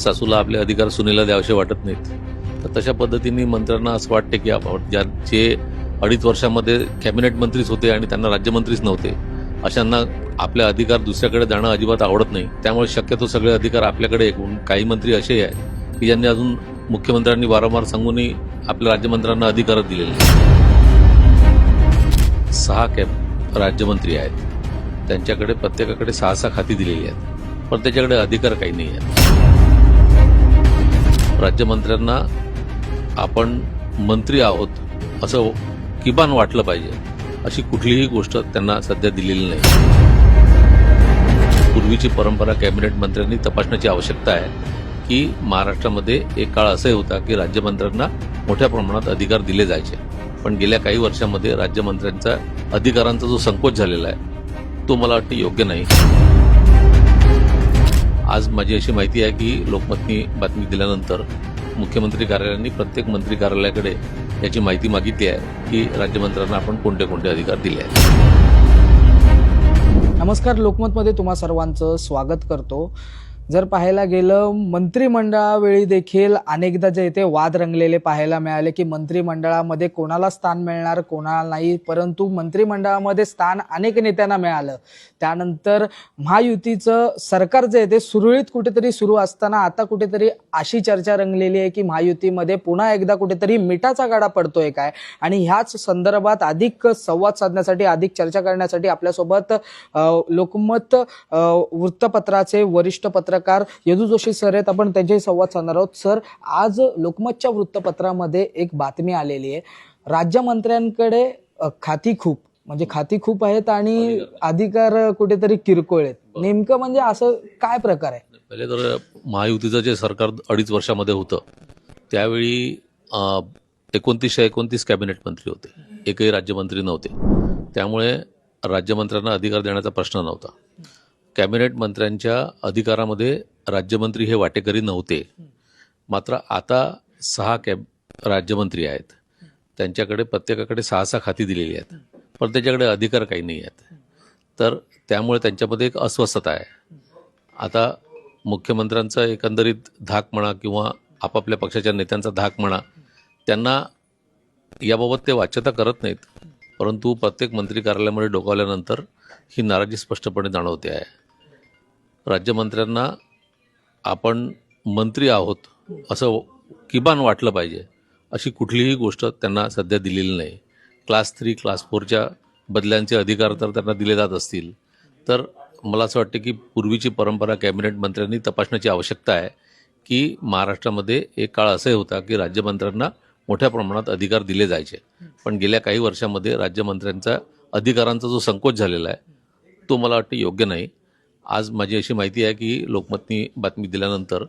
सासूला आपले अधिकार सुनेला द्यावेसे वाटत नाहीत. तर तशा पद्धतीने मंत्र्यांना असं वाटते की आपण ज्या जे अडीच वर्षामध्ये कॅबिनेट मंत्रीच होते आणि त्यांना राज्यमंत्रीच नव्हते अशांना आपले अधिकार दुसऱ्याकडे जाणं अजिबात आवडत नाही. त्यामुळे शक्यतो सगळे अधिकार आपल्याकडे एकूण काही मंत्री असेही आहेत की ज्यांनी अजून मुख्यमंत्र्यांनी वारंवार सांगूनही आपल्या राज्यमंत्र्यांना अधिकारच दिलेले सहा कॅब राज्यमंत्री आहेत. त्यांच्याकडे प्रत्येकाकडे सहा सहा खाती दिलेली आहेत. पण त्याच्याकडे अधिकार काही नाही आहेत. राज्यमंत्र्यांना आपण मंत्री आहोत असं किमान वाटलं पाहिजे अशी कुठलीही गोष्ट त्यांना सध्या दिलेली नाही. पूर्वीची परंपरा कॅबिनेट मंत्र्यांनी तपासण्याची आवश्यकता आहे की महाराष्ट्रामध्ये एक काळ असंही होता की राज्यमंत्र्यांना मोठ्या प्रमाणात अधिकार दिले जायचे. पण गेल्या काही वर्षामध्ये राज्यमंत्र्यांचा अधिकारांचा जो संकोच झालेला आहे तो मला वाटतं योग्य नाही. आज माझी अशी माहिती आहे की लोकमतनी बातमी दिल्यानंतर मुख्यमंत्री कार्यालयाने प्रत्येक मंत्री कार्यालयाकडे याची माहिती मागितली आहे की राज्यमंत्र्यांना आपण कोणते कोणते अधिकार दिले आहेत. नमस्कार लोकमतमध्ये तुम्हा सर्वांचं स्वागत करतो. जर पाहायला गेलं मंत्रिमंडळावेळी देखील अनेकदा जे इथे वाद रंगलेले पाहायला मिळाले की मंत्रिमंडळामध्ये कोणाला स्थान मिळणार कोणाला नाही. परंतु मंत्रिमंडळामध्ये स्थान अनेक नेत्यांना मिळालं. त्यानंतर महायुतीचं सरकार जे आहे ते सुरळीत कुठेतरी सुरू असताना आता कुठेतरी अशी चर्चा रंगलेली आहे की महायुतीमध्ये पुन्हा एकदा कुठेतरी मिठाचा गाडा पडतोय काय? आणि ह्याच संदर्भात अधिक संवाद साधण्यासाठी अधिक चर्चा करण्यासाठी आपल्यासोबत लोकमत वृत्तपत्राचे वरिष्ठ पत्रकार यदू जोशी सर आहेत आपण त्यांच्याशी संवाद साधणार आहोत. सर आज लोकमतच्या वृत्तपत्रामध्ये एक बातमी आलेली आहे. राज्यमंत्र्यांकडे खाती खूप. म्हणजे खाती खूप आहेत आणि अधिकार. कुठेतरी किरकोळ आहेत. नेमकं म्हणजे असं काय प्रकार आहे? पहिले तर महायुतीचं जे सरकार अडीच वर्षामध्ये होतं त्यावेळी एकोणतीसशे एकोणतीस कॅबिनेट मंत्री होते. एकही राज्यमंत्री नव्हते. त्यामुळे राज्यमंत्र्यांना अधिकार देण्याचा प्रश्न नव्हता. कॅबिनेट मंत्र्यांच्या अधिकारामध्ये राज्यमंत्री हे वाटेकरी नव्हते. मात्र आता सहा कॅब राज्यमंत्री आहेत. त्यांच्याकडे प्रत्येकाकडे सहा सहा खाती दिलेली आहेत. पण त्याच्याकडे अधिकार काही नाही आहेत. तर त्यामुळे त्यांच्यामध्ये एक अस्वस्थता आहे. आता मुख्यमंत्र्यांचा एकंदरीत धाक म्हणा किंवा आपापल्या पक्षाच्या नेत्यांचा धाक म्हणा त्यांना याबाबत ते वाच्यता करत नाहीत. परंतु प्रत्येक मंत्री कार्यालयामध्ये डोकावल्यानंतर ही नाराजी स्पष्टपणे जाणवते आहे. राज्यमंत्र्यांना आपण मंत्री आहोत असं किमान वाटलं पाहिजे. अशी कुठलीही गोष्ट त्यांना सध्या दिलेली नाही. क्लास थ्री क्लास फोरच्या बदल्यांचे अधिकार तर त्यांना दिले जात असतील. तर मला असं वाटतं की पूर्वीची परंपरा कॅबिनेट मंत्र्यांनी तपासण्याची आवश्यकता आहे की महाराष्ट्रामध्ये एक काळ असे होता की राज्यमंत्र्यांना मोठ्या प्रमाणात अधिकार दिले जायचे. पण गेल्या काही वर्षामध्ये राज्यमंत्र्यांचा अधिकारांचा जो संकोच झालेला आहे तो मला वाटतं योग्य नाही. आज माझी अशी माहिती आहे की लोकमतनी बातमी दिल्यानंतर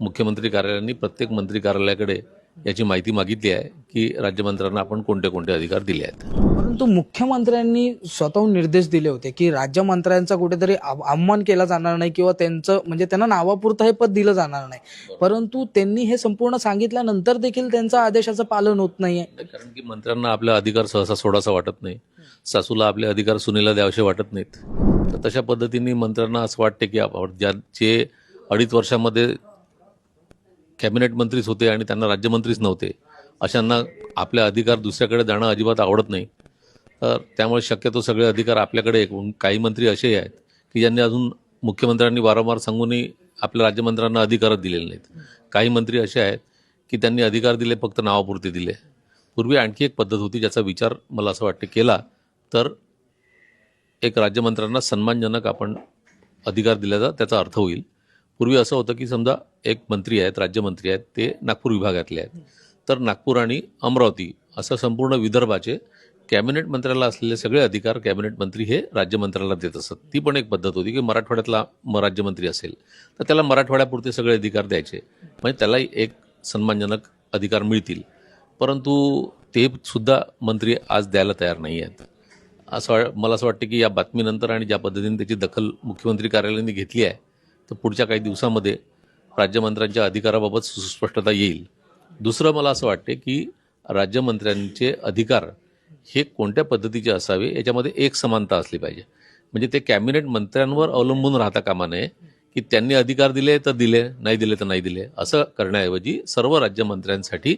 मुख्यमंत्री कार्यालयाने प्रत्येक मंत्री कार्यालयाकडे याची माहिती मागितली आहे की राज्यमंत्र्यांना आपण कोणते कोणते अधिकार दिले आहेत. परंतु मुख्यमंत्र्यांनी स्वतःहून निर्देश दिले होते की राज्यमंत्र्यांचा कुठेतरी अवमान केला जाणार नाही किंवा त्यांचं म्हणजे त्यांना नावापुरतं हे पद दिलं जाणार नाही. परंतु त्यांनी हे संपूर्ण सांगितल्यानंतर देखील त्यांचं आदेशाचं पालन होत नाहीये. कारण की मंत्र्यांना आपला अधिकार सहसा सोडासा वाटत नाही. सासूला आपले अधिकार सुनेला द्यावेसे वाटत नाहीत. तशा पद्धतीने मंत्र्यांना असं वाटते की ज्या जे अडीच वर्षामध्ये कॅबिनेट मंत्रीच होते आणि त्यांना राज्यमंत्रीच नव्हते अशांना आपले अधिकार दुसऱ्याकडे जाणं अजिबात आवडत नाही. तर त्यामुळे शक्यतो सगळे अधिकार आपल्याकडे एकूण. काही मंत्री असेही आहेत की ज्यांनी अजून मुख्यमंत्र्यांनी वारंवार सांगूनही आपल्या राज्यमंत्र्यांना अधिकारच दिलेले नाहीत. काही मंत्री असे आहेत की त्यांनी अधिकार दिले फक्त नावापुरते दिले. पूर्वी आणखी एक पद्धत होती ज्याचा विचार मला असं वाटतं केला तर एक राज्यमंत्र्यांना सन्मानजनक आपण अधिकार दिल्याचा त्याचा अर्थ होईल. पूर्वी असं होतं की समजा एक मंत्री आहेत राज्यमंत्री आहेत ते नागपूर विभागातले आहेत. तर नागपूर आणि अमरावती असं संपूर्ण विदर्भाचे कॅबिनेट मंत्र्याला असलेले सगळे अधिकार कॅबिनेट मंत्री हे राज्यमंत्र्याला देत असत. ती पण एक पद्धत होती की मराठवाड्यातला म- राज्यमंत्री असेल तर त्याला मराठवाड्यापुरते सगळे अधिकार द्यायचे. म्हणजे त्यालाही एक सन्मानजनक अधिकार मिळतील. परंतु ते सुद्धा मंत्री आज द्यायला तयार नाही आहेत. असं वा- मला असं वाटतं की या बातमीनंतर आणि ज्या पद्धतीने त्याची दखल मुख्यमंत्री कार्यालयाने घेतली आहे तर पुढच्या काही दिवसामध्ये राज्यमंत्र्यांच्या अधिकाराबाबत सुस्पष्टता येईल. दुसरं मला असं वाटते की राज्यमंत्र्यांचे अधिकार हे कोणत्या पद्धतीचे असावे याच्यामध्ये एक समानता असली पाहिजे. म्हणजे ते कॅबिनेट मंत्र्यांवर अवलंबून राहता कामा नये की त्यांनी अधिकार दिले तर दिले नाही दिले तर नाही दिले. असं करण्याऐवजी सर्व राज्यमंत्र्यांसाठी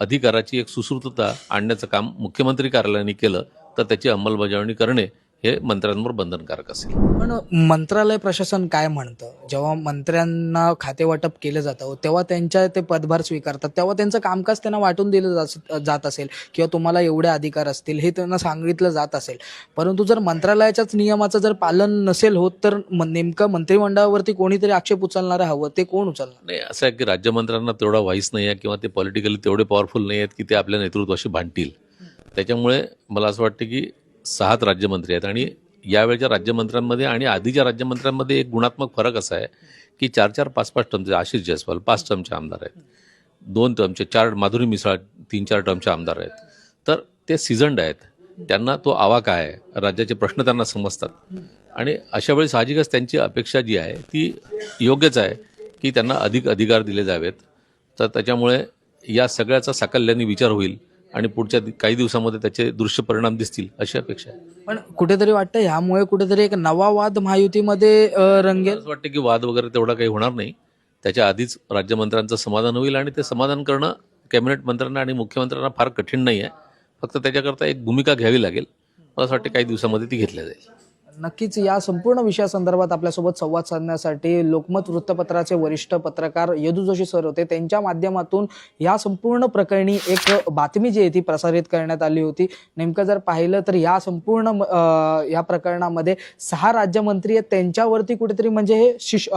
अधिकाराची एक सुसृतता आणण्याचं काम मुख्यमंत्री कार्यालयाने केलं. तर त्याची अंमलबजावणी करणे हे मंत्र्यांवर बंधनकारक असेल. पण मंत्रालय प्रशासन काय म्हणतं? जेव्हा मंत्र्यांना खातेवाटप केलं जातं तेव्हा त्यांच्या ते पदभार स्वीकारतात तेव्हा त्यांचं कामकाज त्यांना वाटून दिलं जात असेल किंवा तुम्हाला एवढे अधिकार असतील हे त्यांना सांगितलं जात असेल. परंतु जर मंत्रालयाच्याच नियमाचं जर पालन नसेल होत तर नेमकं मंत्रिमंडळावरती कोणीतरी आक्षेप उचलणारं हवं ते कोण उचलणार? नाही असं आहे की राज्यमंत्र्यांना तेवढा व्हाईस नाही आहे किंवा ते पॉलिटिकली तेवढे पॉवरफुल नाही आहेत की ते आपल्या नेतृत्वाशी भांडतील. त्याच्यामुळे मला असं वाटतं की सहाच राज्यमंत्री आहेत. आणि यावेळच्या राज्यमंत्र्यांमध्ये आणि आधीच्या राज्यमंत्र्यांमध्ये एक गुणात्मक फरक असा आहे की चार चार पाच पाच टर्मचे आशिष जयस्वाल पाच टर्मचे आमदार आहेत. दोन टर्मचे चार माधुरी मिसाळ तीन चार टर्मचे आमदार आहेत. तर ते सिझंड आहेत. त्यांना तो आवाका आहे? राज्याचे प्रश्न त्यांना समजतात. आणि अशा वेळी साहजिकच त्यांची अपेक्षा जी आहे ती योग्यच आहे की त्यांना अधिक अधिकार दिले जावेत. तर त्याच्यामुळे या सगळ्याचा साकल्याने विचार होईल. आणि पुढच्या काही दिवसामध्ये त्याचे दृश्य परिणाम दिसतील अशी अपेक्षा आहे. पण कुठेतरी वाटतं ह्यामुळे कुठेतरी एक नवा वाद महायुतीमध्ये अं, रंगेल? असं वाटतं की वाद वगैरे तेवढा काही होणार नाही. त्याच्या आधीच राज्यमंत्र्यांचं समाधान होईल आणि ते समाधान करणं कॅबिनेट मंत्र्यांना आणि मुख्यमंत्र्यांना फार कठीण नाही आहे फक्त त्याच्याकरता एक भूमिका घ्यावी लागेल. मला असं वाटतं काही दिवसामध्ये ती घेतल्या जाईल. नक्कीच या संपूर्ण विषयासंदर्भात आपल्यासोबत संवाद साधण्यासाठी लोकमत वृत्तपत्राचे वरिष्ठ पत्रकार यदू जोशी सर होते. त्यांच्या माध्यमातून या संपूर्ण प्रकरणी एक बातमी जी आहे ती प्रसारित करण्यात आली होती. नेमकं जर पाहिलं तर या संपूर्ण या प्रकरणामध्ये सहा राज्यमंत्री आहेत. त्यांच्यावरती कुठेतरी म्हणजे हे शिश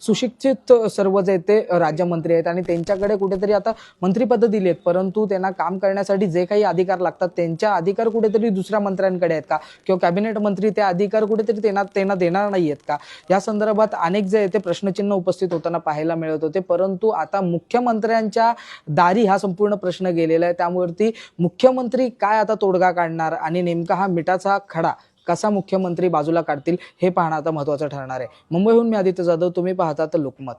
सुशिक्षित सर्व जे ते राज्यमंत्री आहेत. आणि त्यांच्याकडे कुठेतरी आता मंत्रिपद दिली आहेत. परंतु त्यांना काम करण्यासाठी जे काही अधिकार लागतात त्यांच्या अधिकार कुठेतरी दुसऱ्या मंत्र्यांकडे आहेत का? किंवा कॅबिनेट मंत्री ते अधिकार कुठेतरी त्यांना त्यांना देणार नाही आहेत का? या संदर्भात अनेक जे ते प्रश्नचिन्ह उपस्थित होताना पाहायला मिळत होते. परंतु आता मुख्यमंत्र्यांच्या दारी हा संपूर्ण प्रश्न गेलेला आहे. त्यावरती मुख्यमंत्री काय आता तोडगा काढणार आणि नेमका हा मिठाचा खडा कसा मुख्यमंत्री बाजूला काढतील हे पाहणं आता महत्वाचं ठरणार आहे. मुंबईहून मी आदित्य जाधव तुम्ही पाहता तर लोकमत.